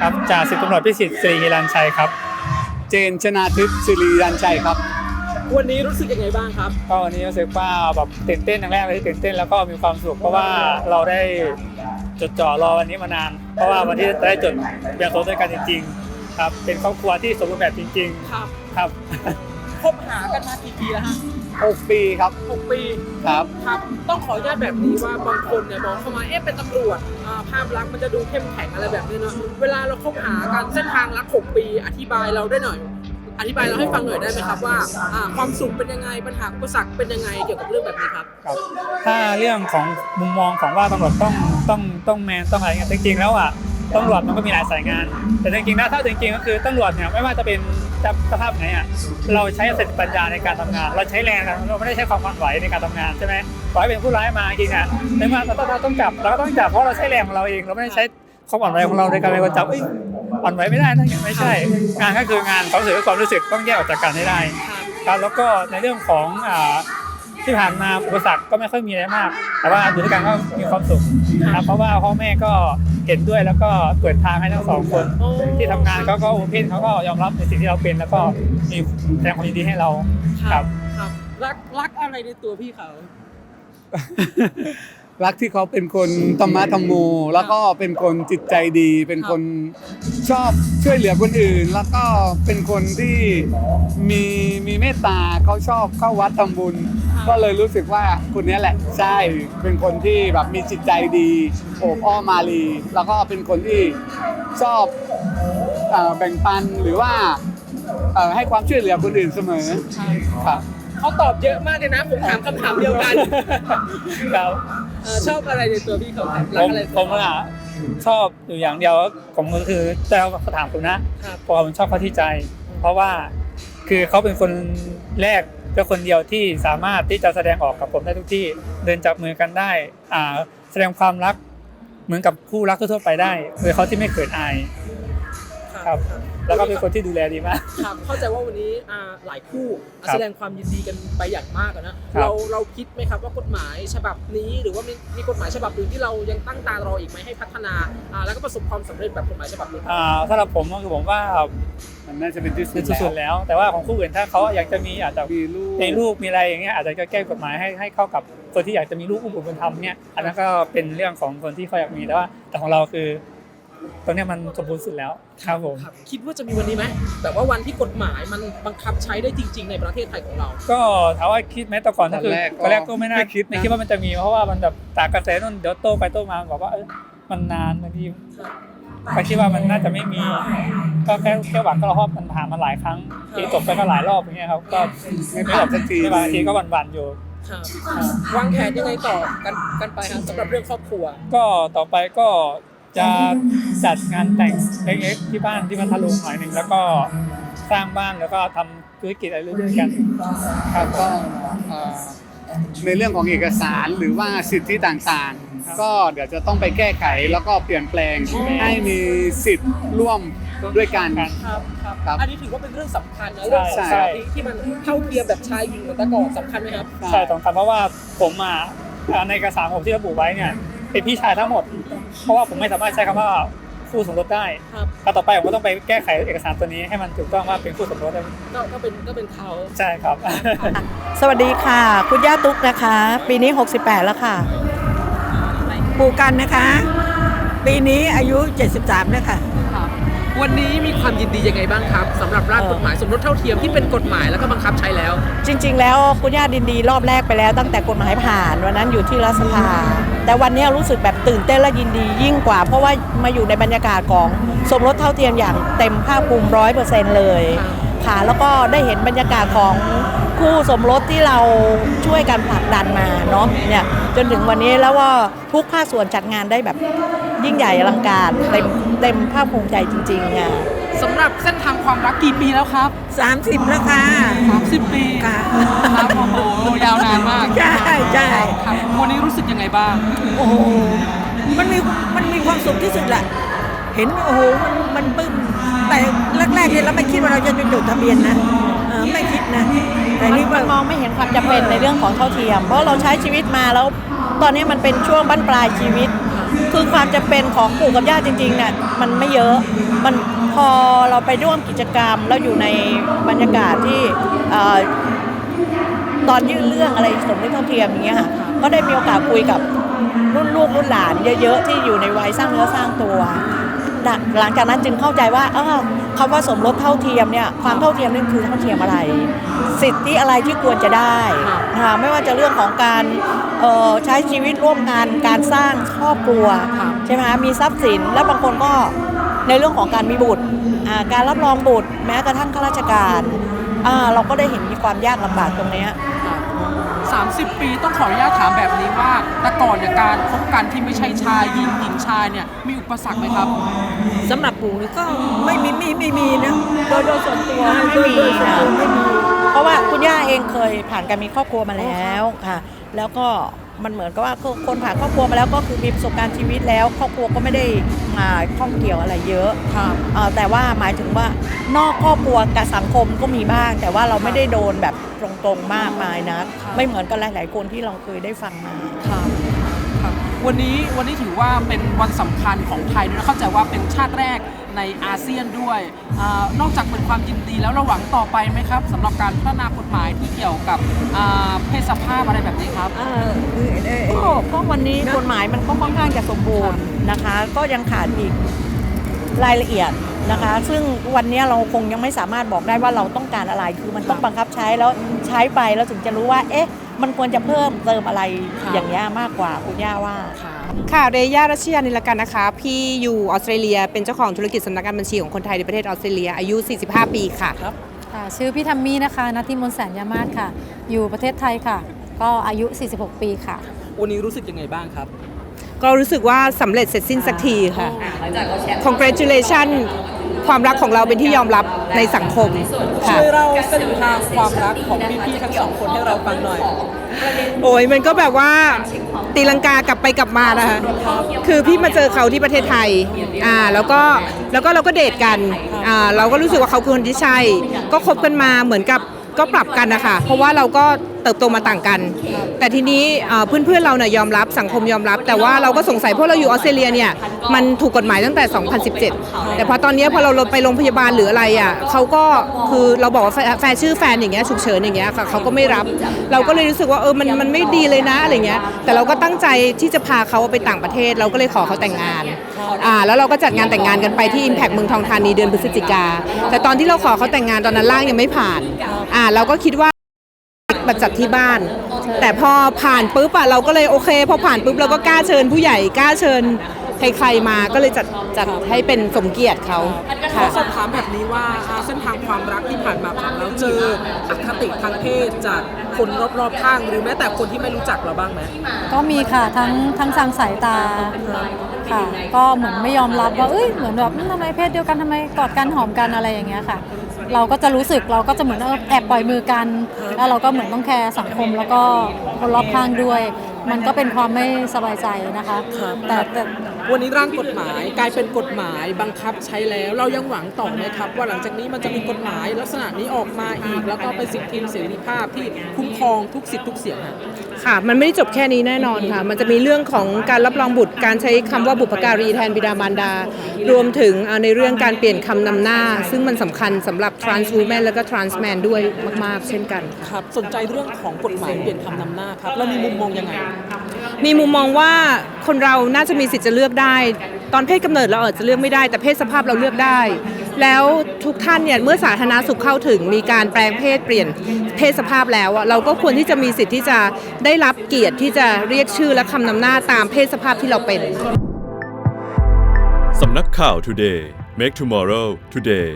ครับจ่าสิบตำรวจพิสิทธิ์สิริฮิรันชัยครับ เจนชนาทิพย์สิริรันชัยครับ วันนี้รู้สึกยังไงบ้างครับ ก็วันนี้รู้สึกว่าแบบตื่นเต้นอย่างแรกเลยที่ตื่นเต้นแล้วก็มีความสุขเพราะว่าเราได้จดจ่อรอวันนี้มานาน เพราะว่าวันที่จะได้จดเบียนสมรสด้วยกันจริง ๆ ครับ เป็นครอบครัวที่สมบูรณ์แบบจริงครับๆครับ คบหากันมากี่ปีแล้วฮะ 6 ปีครับหกปีครับ ครับต้องขออนุญาตแบบนี้ว่าบางคนเนี่ยมองเข้ามาเอ๊ะเป็นตำรวจอ่าภาพลักษณ์มันจะดูเข้มแข็งอะไรแบบนี้เนาะเวลาเราคบหากันเส้นทางรักหกปี อธิบายเราได้หน่อย อธิบายเราให้ฟังหน่อยได้ไหมครับว่าอ่าความสุขเป็นยังไงปัญหาอุปสรรคเป็นยังไงเกี่ยวกับเรื่องแบบนี้ครับ ครับถ้าเรื่องของมุมมองของว่าตำรวจต้องต้องต้องแมนต้องอะไรเงี้ยจริงๆแล้วอะ ตำรวจมันก็มีหลายสายงาน แต่จริงๆแล้วถ้าจริงๆก็คือตำรวจเนี่ยไม่ว่าจะเป็นจะสภาพไหนอะเราใช้สติปัญญาในการทำงาน เราใช้แรงกันเราไม่ได้ใช้ความหวั่นไหวในการทำงานใช่ไหมต่อให้เป็นผู้ร้ายมาจริงอะในเมื่อเราต้องเราต้องจับเราก็ต้องจับเพราะเราใช้แรงของเราเองเราไม่ได้ใช้ความอ่อนไหวของเราในการไปจับเอ้ยอ่อนไหวไม่ได้นะไม่ใช่ งานก็คืองานความรู้สึกความรู้สึกต้องแยกออกจากกันให้ได้ครับแล้วก็ในเรื่องของอ่าที่ผ่านมาอุปสรรคก็ไม่ค่อยมีอะไรมาก แต่ว่าอยู่ด้วยกันก็มีความสุขนะครับเพราะว่าพ่อแม่ก็ เห็นด้วยแล้วก็เปิดทางให้ทั้งสองคนโอ้ที่ทำงานเขาก็โอเพนเขาก็ยอมรับในสิ่งที่เราเป็น แล้วก็มีแสดงความยินดีให้เราครับครับรักรักอะไรในตัวพี่เขา รักที่เขาเป็นคนธรรมะธรรมโม แล้วก็เป็นคนจิตใจดี เป็นคนชอบช่วยเหลือคนอื่น แล้วก็เป็นคนที่มีมีเมตตาเขาชอบเข้าวัดทำบุญ ก็เลยรู้สึกว่าคนนี้แหละใช่เป็นคนที่แบบมีจิตใจดีโอบอ้อมมาลีแล้วก็เป็นคนที่ชอบเอ่อแบ่งปันหรือว่าเอ่อให้ความช่วยเหลือคนอื่นเสมอครับเขาตอบเยอะมากเลยนะผมถามคำถามเดียวกันครับเอ่อชอบอะไรในตัวพี่เขาครับผรักมอะไรผมอะชอบอยู่อย่างเดียวผมก็คือแต่เขาถามผมนะครับเพราะว่าผมชอบเขาที่ใจ เพราะว่าคือเขาเป็นคนแรก จ้าคนเดียวที่สามารถที่จะแสดงออกกับผมได้ทุกที่เดินจับมือกันได้อ่าแสดงความรักเหมือนกับคู่รักทั่วไปได้โดยเขาที่ไม่เขินอาย ครับ แล้วก็เป็นคนที่ดูแลดีมาก ครับเข้าใจว่าวันนี้อ่าหลายคู่อะครับแสดงความยินดีกันไปอย่างมากอะนะ ครับ เราเราคิดไหมครับว่ากฎหมายฉบับนี้หรือว่ามีมีกฎหมายฉบับอื่นที่เรายังตั้งตารออีกไหมให้พัฒนาอ่าแล้วก็ประสบความสำเร็จแบบกฎหมายฉบับนี้อ่าสำหรับผมก็คือผมว่ามันน่าจะเป็นที่สุเป็นดสุดๆแล้ว แล้ว แต่ว่าของคู่อื่นถ้าเขาอยากจะมีอาจจะมีลูกในลูกมีอะไรอย่างเงี้ยอาจจะแก้กฎหมายให้ให้เข้ากับคนที่อยากจะมีลูกอุ้มบุญบุญธรรมเนี่ยอันนั้นก็เป็นเรื่องของคนที่เขาอยากมีแต่ว่าแต่ของเราคือ ตรงเนี้ยมันสมบูรณ์สุดแล้วครับผม ครับคิดว่าจะมีวันนี้ไหมแบบว่าวันที่กฎหมายมันบังคับใช้ได้จริง ๆ ในประเทศไทยของเรา ก็ถามว่าคิดไหมแต่ก่อนก็คือตอนแรกก็ตอนแรกก็ไม่น่าไม่คิดนะไม่คิดว่ามันจะมีเพราะว่ามันแบบตากกระแสนู่นเดี๋ยวโตไปโตมาบอกว่าเออมันนานบางทีก็คิดว่ามันน่าจะไม่มี ก็แค่แค่หวังก็รอเพราะมันผ่านมาหลายครั้งทีจบไปก็หลายรอบอย่างเงี้ยครับก็ไม่ผ่านสักที ไม่บางทีก็หวั่นๆอยู่ ครับวางแผนยังไงต่อกันกันไปครับสำหรับเรื่องครอบครัว ก็ต่อไปก็ จะจัดงานแต่งเล็กๆที่บ้านที่พัทลุงหน่อยหนึ่งแล้วก็สร้างบ้านแล้วก็ทำธุรกิจอะไรเรื่อยๆกันครับก็เอ่อในเรื่องของเอกสารหรือว่าสิทธิต่างครับๆก็เดี๋ยวจะต้องไปแก้ไขแล้วก็เปลี่ยนแปลงให้มีสิทธิ์ร่วมด้วยกันกันครับครับ ครับอันนี้ถือว่าเป็นเรื่องสำคัญนะเรื่องใช่สิทธิที่มันเท่าเทียมแบบชายหญิงเหมือนแต่ก่อนสำคัญไหมครับ ใช่ตรงกันเพราะว่าผมอะอ่าในเอกสารผมที่ระบุไว้เนี่ย เป็นพี่ชายทั้งหมด เพราะว่าผมไม่สามารถใช้คำว่าคู่สมรสได้ครับก็ต่อไปผมก็ต้องไปแก้ไขเอกสารตัวนี้ให้มันถูกต้องว่าเป็นคู่สมรสได้ก็ก็เป็นก็เป็นเขา ใช่ครับ สวัสดีค่ะ คุณย่าตุ๊กนะคะ ปีนี้ 68 แล้วค่ะ ปู่กันนะคะ ปีนี้อายุ 73 แล้วค่ะ วันนี้มีความยินดียังไงบ้างครับสำหรับร่างกฎหมายสมรสเท่าเทียมที่เป็นกฎหมายแล้วก็บังคับใช้แล้ว จริง ๆ แล้วคุณย่าดินดีรอบแรกไปแล้ว ตั้งแต่กฎหมายผ่านวันนั้นอยู่ที่รัฐสภา แต่วันนี้รู้สึกแบบตื่นเต้นและยินดียิ่งกว่า เพราะว่ามาอยู่ในบรรยากาศของสมรสเท่าเทียมอย่างเต็มภาคภูมิร้อยเปอร์เซ็นต์เลยค่ะแล้วก็ได้เห็นบรรยากาศของ คู่สมรสที่เราช่วยกันผลักดันมาเนาะเนี่ยจนถึงวันนี้แล้วว่าทุกภาคส่วนจัดงานได้แบบยิ่งใหญ่อลังการเต็มเต็มภาคภูมิใจจริงๆอะสำหรับเส้นทางความรักกี่ปีแล้วครับ 30 แล้วค่ะ 30 ปีค่ะครับโอ้โหยาวนานมากใช่ใช่ครับวันนี้รู้สึกยังไงบ้าง โอ้โหมันมีมันมีความสุขที่สุดแหละ เห็นโอ้โหมันมันปึ้มแต่แรกๆเนี่ยเราไม่คิดว่าเราจะไปจดทะเบียนนะเออไม่คิดนะแต่มันนี่มันมองไม่เห็นความจำเป็นในเรื่องของเท่าเทียม เพราะเราใช้ชีวิตมาแล้ว ตอนนี้มันเป็นช่วงบั้นปลายชีวิต คือความจำเป็นของปู่กับย่าจริงๆเนี่ยมันไม่เยอะมันพอเราไปร่วมกิจกรรมแล้วอยู่ในบรรยากาศที่เอ่อตอนยื่นเรื่องอะไรสมรสเท่าเทียมอย่างเงี้ยค่ะก็ได้มีโอกาสคุยกับรุ่นลูกรุ่นหลานเยอะๆที่อยู่ในวัยสร้างเนื้อสร้างตัว หลังจากนั้นจึงเข้าใจว่าอ้าวคำว่าสมรสเท่าเทียมเนี่ยความเท่าเทียมนี่คือเท่าเทียมอะไร สิทธิอะไรที่ควรจะได้นะคะไม่ว่าจะเรื่องของการเอ่อใช้ชีวิตร่วมกันการสร้างครอบครัวใช่ไหมคะมีทรัพย์สินแล้วบางคนก็ในเรื่องของการมีบุตรอ่าการรับรองบุตร แม้กระทั่งข้าราชการอ่าเราก็ได้เห็นมีความยากลำบากตรงเนี้ย 30 ปีต้องขออนุญาตถามแบบนี้ว่าแต่ก่อนเนี่ยการคบกันที่ไม่ใช่ชายหญิงหญิงชายเนี่ยมีอุปสรรคไหมครับ สำหรับปู่นี่ก็ไม่มีไม่ไม่มีนะโดยโดยส่วนตัวไม่โดยมีโดยส่วนค่ะตัวไม่มีเพราะว่าคุณย่าเองเคยผ่านการมีครอบครัวมาแล้วค่ะ แล้วก็ มันเหมือนกับว่าคนผ่านครอบครัวมาแล้วก็คือมีประสบการณ์ชีวิตแล้ว ครอบครัวก็ไม่ได้มาข้องเกี่ยวอะไรเยอะเอ่อแต่ว่าหมายถึงว่านอกครอบครัวกับสังคมก็มีบ้าง แต่ว่าเราไม่ได้โดนแบบตรงๆมากมายนะไม่เหมือนกับหลาย ๆ คนที่เราเคยได้ฟังมาครับครับวันนี้วันนี้ถือว่าเป็นวันสำคัญของไทยด้วยนะเข้าใจว่าเป็นชาติแรก ในอาเซียนด้วยอานอกจากเป็นความยินดีแล้วเราหวังต่อไปไหมครับสำหรับการพัฒนากฎหมายที่เกี่ยวกับอ่าเพศสภาพอะไรแบบนี้ครับเออเออเออเอก็อก็วันนี้กฎหมายมันก็ค่อนข้างจะสมบูรณ์นะคะ ก็ยังขาดอีกรายละเอียดนะคะ ซึ่งวันนี้เราคงยังไม่สามารถบอกได้ว่าเราต้องการอะไรคือมันต้องบังคับใช้แล้วใช้ไปแล้วถึงจะรู้ว่า เอ๊ะ มันควรจะเพิ่มเติมอะไรครับอย่างเงี้ยมากกว่าคุณย่าว่า ค่ะเรย่ารัชยานิลกันนะคะ พี่อยู่ออสเตรเลีย เป็นเจ้าของธุรกิจสำนักงานบัญชีของคนไทยในประเทศออสเตรเลียอายุ 45 ปีค่ะค่ะชื่อพี่ทัมมี่นะคะนัททิมนต์แสนยามาศค่ะ อยู่ประเทศไทยค่ะ ก็อายุ 46 ปีค่ะ วันนี้รู้สึกยังไงบ้างครับ ก็รู้สึกว่าสำเร็จเสร็จสิ้นสักทีค่ะ congratulation ความรักของเราเป็นที่ยอมรับในสังคมค่ะ ช่วยเล่าเส้นทางความรักของพี่ๆทั้งสองคนให้เราฟังหน่อย โอ้ยมันก็แบบว่าตีลังกากลับไปกลับมานะคะคือพี่มาเจอเขาที่ประเทศไทยอ่าแล้วก็แล้วก็เราก็เดทกันอ่าเราก็รู้สึกว่าเขาคือคนที่ใช่ ก็คบกันมาเหมือนกับก็ปรับกันนะคะเพราะว่าเราก็ เติบโตมาต่างกัน แต่ทีนี้อ่าเพื่อนๆเราเนี่ยยอมรับสังคมยอมรับ แต่ว่าเราก็สงสัยเพราะเราอยู่ออสเตรเลียเนี่ยมันถูกกฎหมายตั้งแต่ 2017 แต่พอตอนนี้พอเราไปโรงพยาบาลหรืออะไรอะเขาก็คือเราบอกว่าแฟนแฟนชื่อแฟนอย่างเงี้ยฉุกเฉินอย่างเงี้ยค่ะเขาก็ไม่รับ เราก็เลยรู้สึกว่าเออมันมันไม่ดีเลยนะอะไรเงี้ยแต่เราก็ตั้งใจที่จะพาเขาไปต่างประเทศ เราก็เลยขอเขาแต่งงานอ่าแล้วเราก็จัดงานแต่งงานกันไปที่ Impact เมืองทองธานีเดือนพฤศจิกาแต่ตอนที่เราขอเขาแต่งงานตอนนั้นร่างยังไม่ผ่านอ่าเราก็คิดว่า มาจัดที่บ้าน แต่พอผ่านปุ๊บอะเราก็เลยโอเคพอผ่านปุ๊บเราก็กล้าเชิญผู้ใหญ่กล้าเชิญใครๆมาก็เลยจัดจัดให้เป็นสมเกียรติเขาขอค่ะ สอบถามแบบนี้ว่าอ่าเส้นทางความรักที่ผ่านมาของเราเจออคติทางเพศจากคนรอบๆข้างหรือแม้แต่คนที่ไม่รู้จักเราบ้างไหม ก็มีค่ะทั้งทั้งทางสายตา ค่ะก็เหมือนไม่ยอมรับว่าเอ้ยเหมือนแบบอืมทำไมเพศเดียวกันทำไมกอดกันหอมกันอะไรอย่างเงี้ยค่ะ เราก็จะรู้สึกเราก็จะเหมือนเออแอบปล่อยมือกัน แล้วเราก็เหมือนต้องแคร์สังคมแล้วก็คนรอบข้างด้วย มันก็เป็นความไม่สบายใจนะคะแต่แต่วันนี้ร่างกฎหมายกลายเป็นกฎหมายบังคับใช้แล้วเรายังหวังต่อไหมครับ ว่าหลังจากนี้มันจะมีกฎหมายลักษณะนี้ออกมาอีก แล้วก็เป็นสิทธิเสรีภาพที่คุ้มครองทุกสิทธิทุกเสียงฮะค่ะ มันไม่ได้จบแค่นี้แน่นอนค่ะ มันจะมีเรื่องของการรับรองบุตร การใช้คำว่าบุพการีแทนบิดามารดา รวมถึงอ่าในเรื่องการเปลี่ยนคำนำหน้า ซึ่งมันสำคัญสำหรับ trans woman แล้วก็ trans man ด้วยมาก ๆ เช่นกันค่ะครับ สนใจเรื่องของกฎหมายเปลี่ยนคำนำหน้าครับเรามีมุมมองยังไงมีมุมมองว่าคนเราน่าจะมีสิทธิ์จะเลือกได้ ตอนเพศกำเนิดเราอาจจะเลือกไม่ได้ แต่เพศสภาพเราเลือกได้ แล้วทุกท่านเนี่ยเมื่อสาธารณสุขเข้าถึงมีการแปลงเพศเปลี่ยนเพศสภาพแล้วอะเราก็ควรที่จะมีสิทธิ์ที่จะได้รับเกียรติที่จะเรียกชื่อและคำนำหน้าตามเพศสภาพที่เราเป็นสำนักข่าว Today Make Tomorrow Today